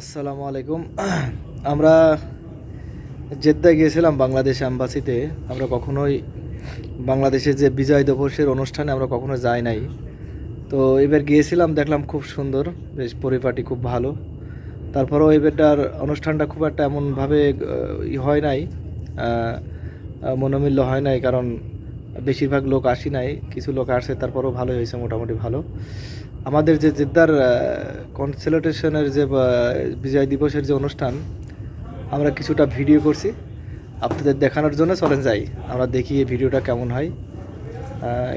আসসালামু আলাইকুম। আমরা জেদ্দায় গিয়েছিলাম বাংলাদেশ অ্যাম্বাসিতে আমরা কখনোই বাংলাদেশে যে বিজয় দিবসের অনুষ্ঠানে আমরা কখনো যাই নাই। তো এবার গিয়েছিলাম, দেখলাম খুব সুন্দর, বেশ পরিপাটি, খুব ভালো। তারপরেও এবারটার অনুষ্ঠানটা খুব একটা এমনভাবে হয় নাই মনোমিল্য হয় নাই, কারণ বেশিরভাগ লোক আসি নাই, কিছু লোক আসে, তারপরেও ভালো হয়েছে, মোটামুটি ভালো। আমাদের যে জেদ্দার কনসেলটেশনের যে বিজয় দিবসের যে অনুষ্ঠান, আমরা কিছুটা ভিডিও করছি। আপনাদের দেখানোর জন্য চলেন যাই। আমরা দেখি এই ভিডিওটা কেমন হয়।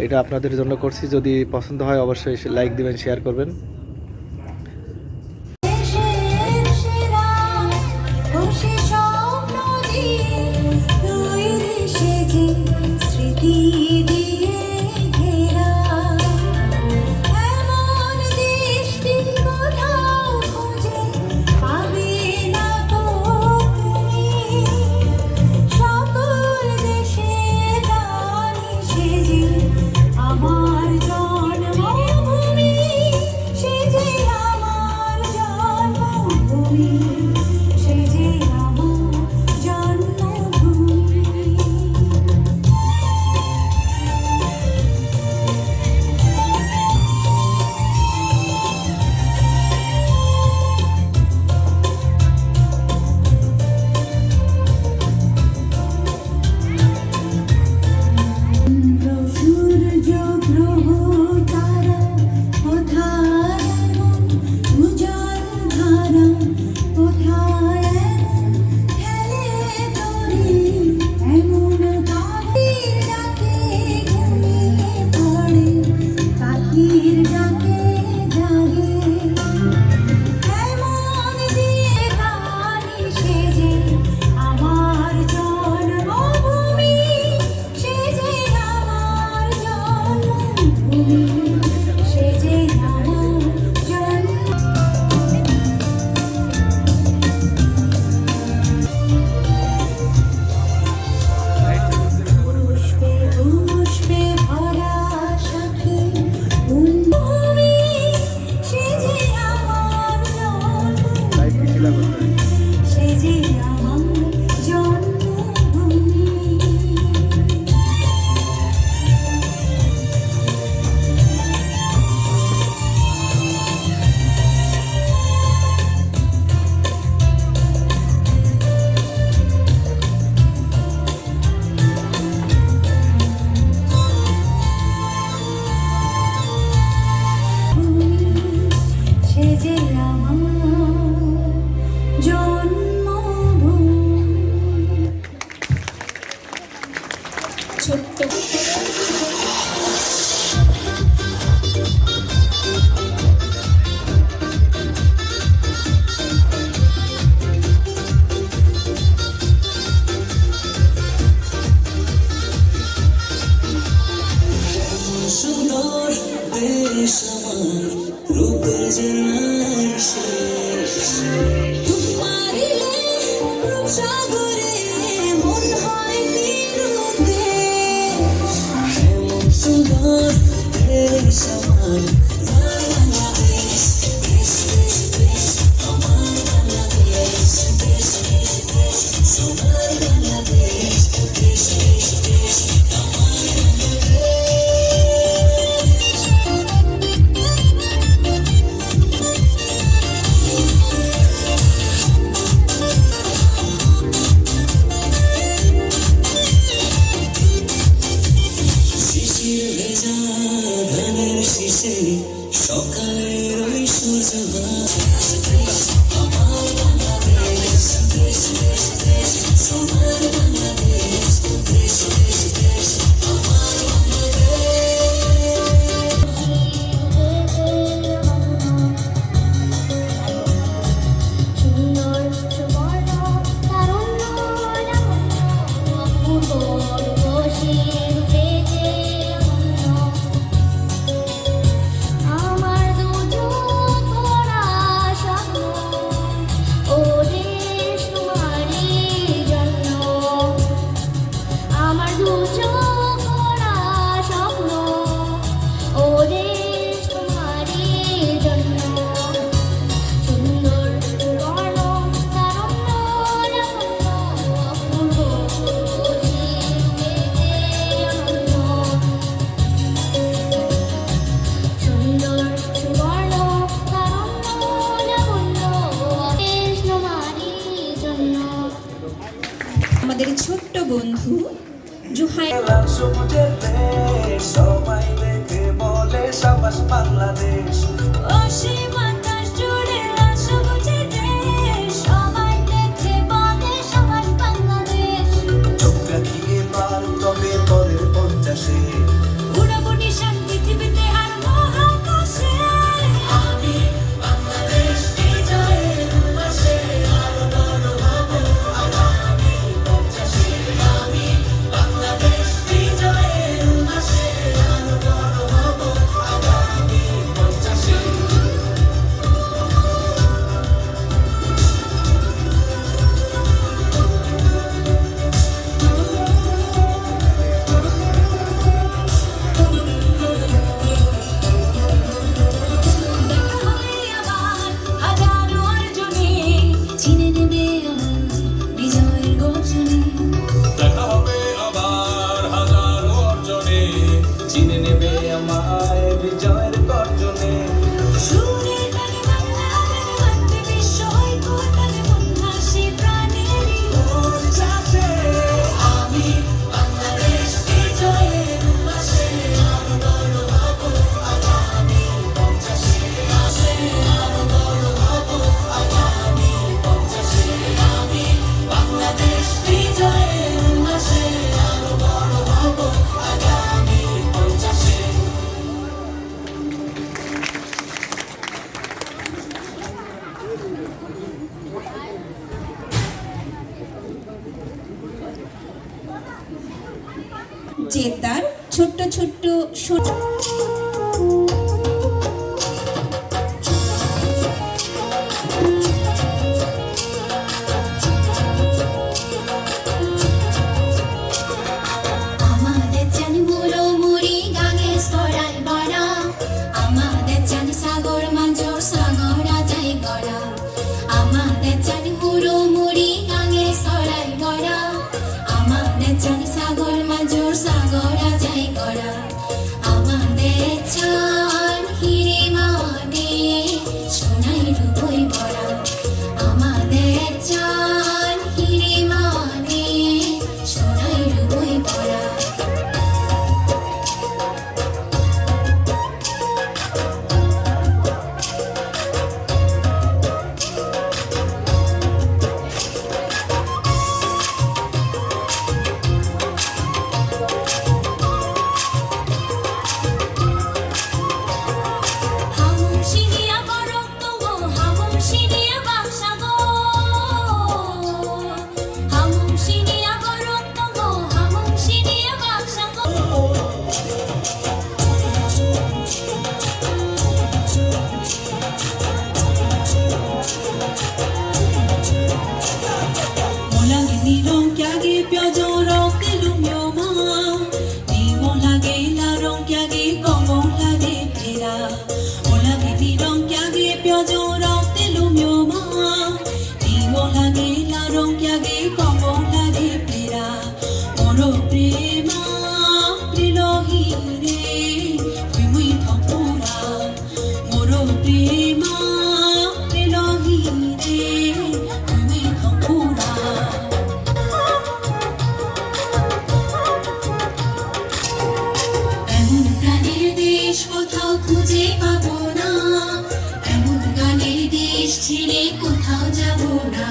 এটা আপনাদের জন্য করছি। যদি পছন্দ হয়, অবশ্যই লাইক দিবেন শেয়ার করবেন। বন্ধু। জুহাই সবাই দেখে বলে সাবাস বাংলাদেশ। ছেড়ে কোথাও যাব না।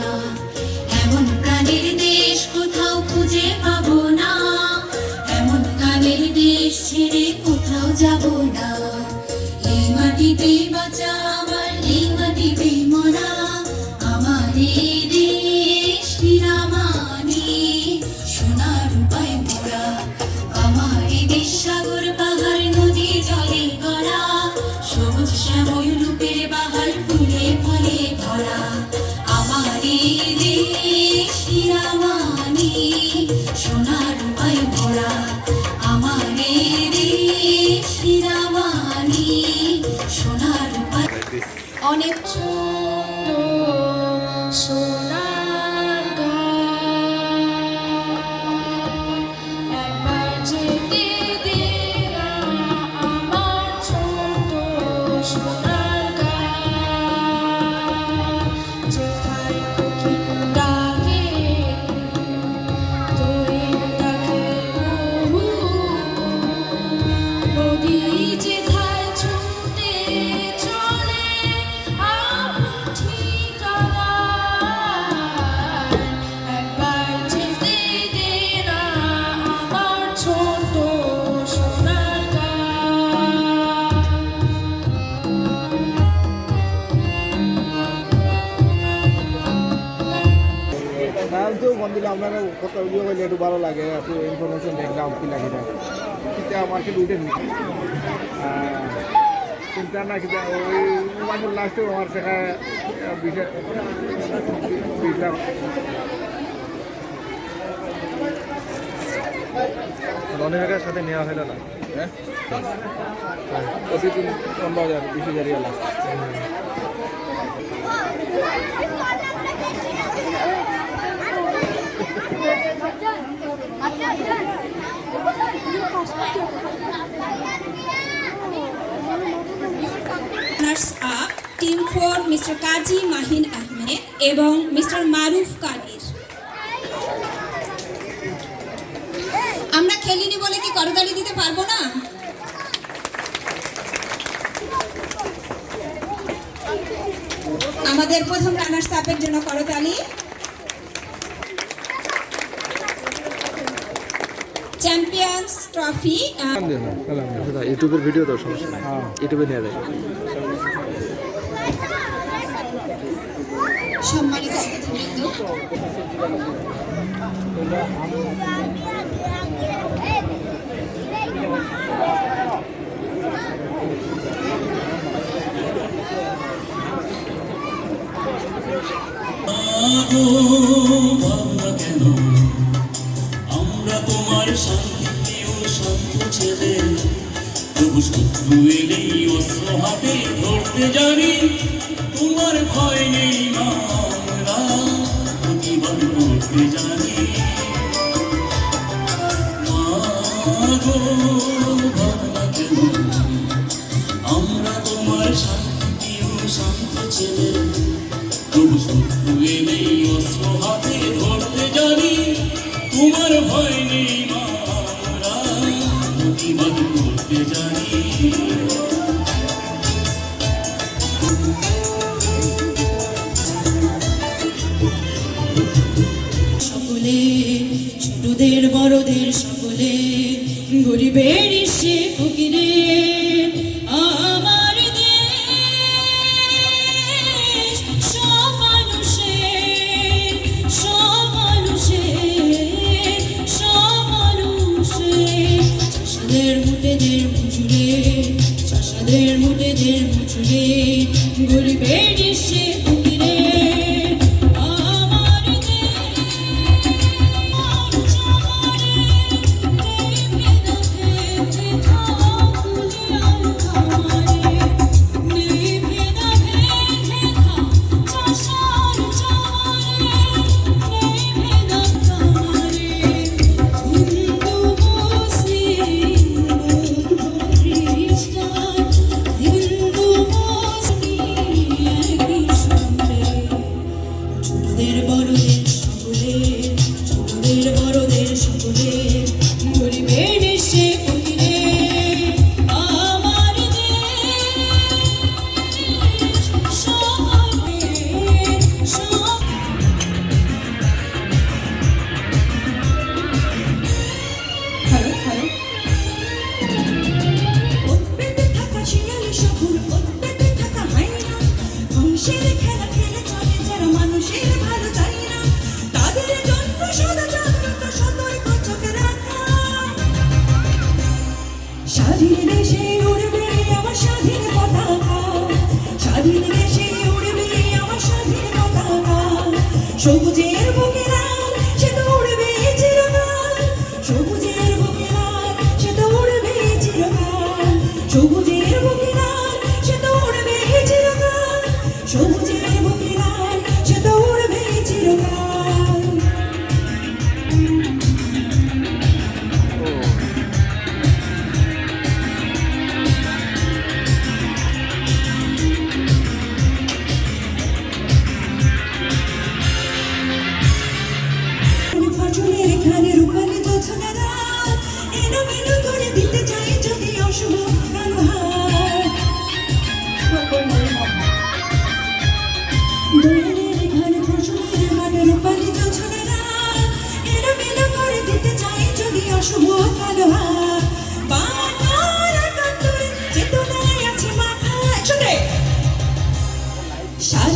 এমন প্রাণের দেশ কোথাও খুঁজে পাবো না। এমন প্রাণের দেশ ছেড়ে কোথাও যাব না। এই মাটিতেই বাঁচা কত ইয়ে করলে একটু ভালো লাগে একটু ইনফরমেশন দেখলাম কি লাগে না কিন্তু আমার কিন্তু উঠে নি চিন্তা না কিন্তু ওই মাসের লাস্টে আমার সেখানে বিশাল বিশাল রনিমেকার সাথে নেওয়া হলো না? হ্যাঁ? প্রতিদিন পনেরো হাজার বিশ হাজার ইয়ে up team for mister Kazi Mahin Ahmed এবং মিস্টার মারুফ কাদির আমরা খেলিনি বলে কি করতালি দিতে পারব না? আমাদের প্রথম রানার্স আপের জন্য করতালি। চ্যাম্পিয়ন্স ট্রফি আচ্ছা, ইউটিউবের ভিডিও তো সমস্যা নেই। ইউটিউবে নিয়ে সম্মানিত অতিথিবৃন্দ। আমরা তোমার শান্ত ছেলে তবু শত্রু এলেই অস্ত্র হাতে ধরতে জানি। তোমার মা, আমরা তোমার শান্তি শান্ত ছেলে। baby.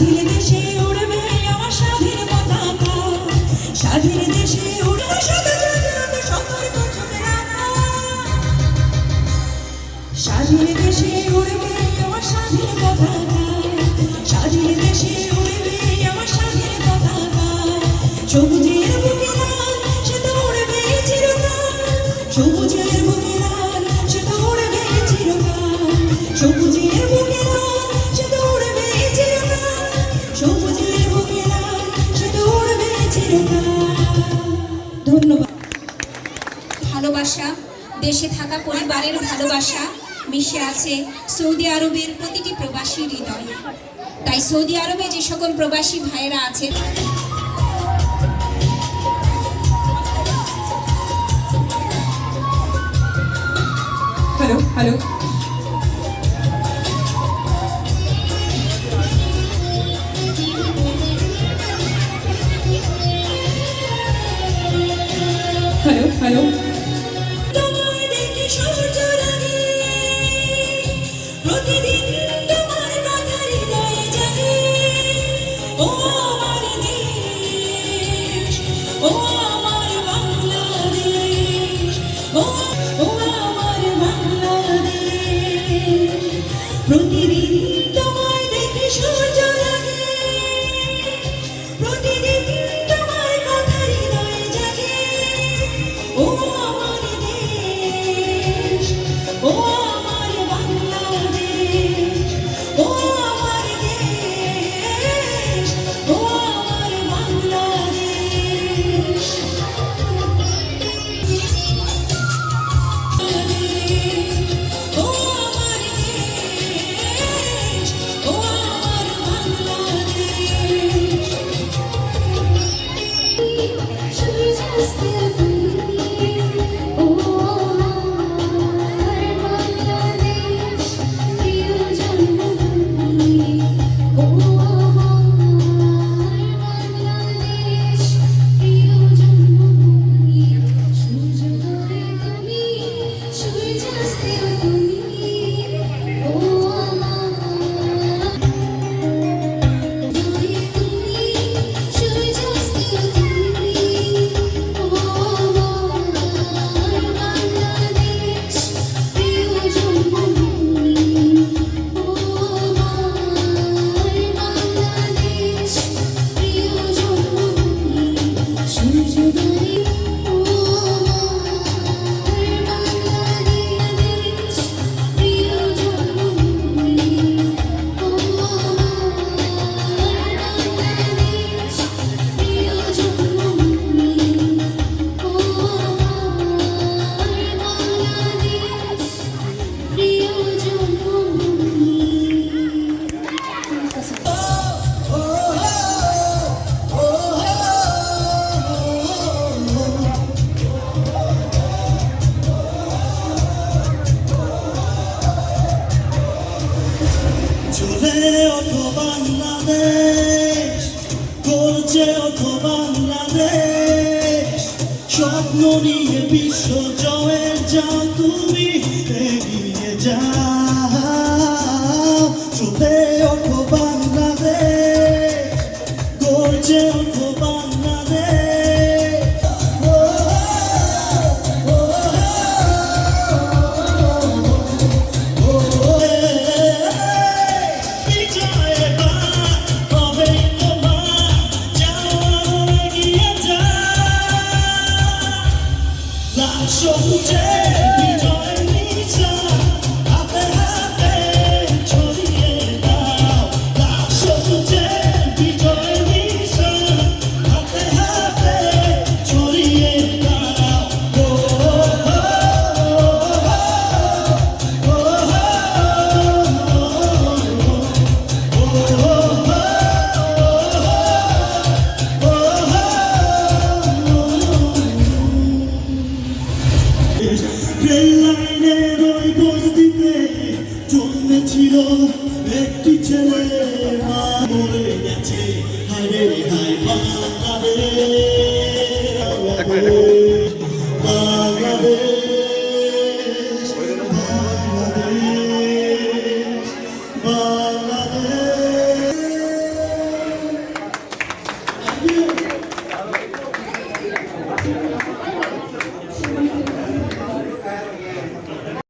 স্বাধীন দেশে উড়বে আমার পতাকা ধন্যবাদ। ভালোবাসা, দেশে থাকা পরিবারের ভালোবাসা মিশে আছে সৌদি আরবের প্রতিটি প্রবাসী হৃদয়। তাই সৌদি আরবে যে সকল প্রবাসী ভাইয়েরা আছে হ্যালো হ্যালো Oh! you.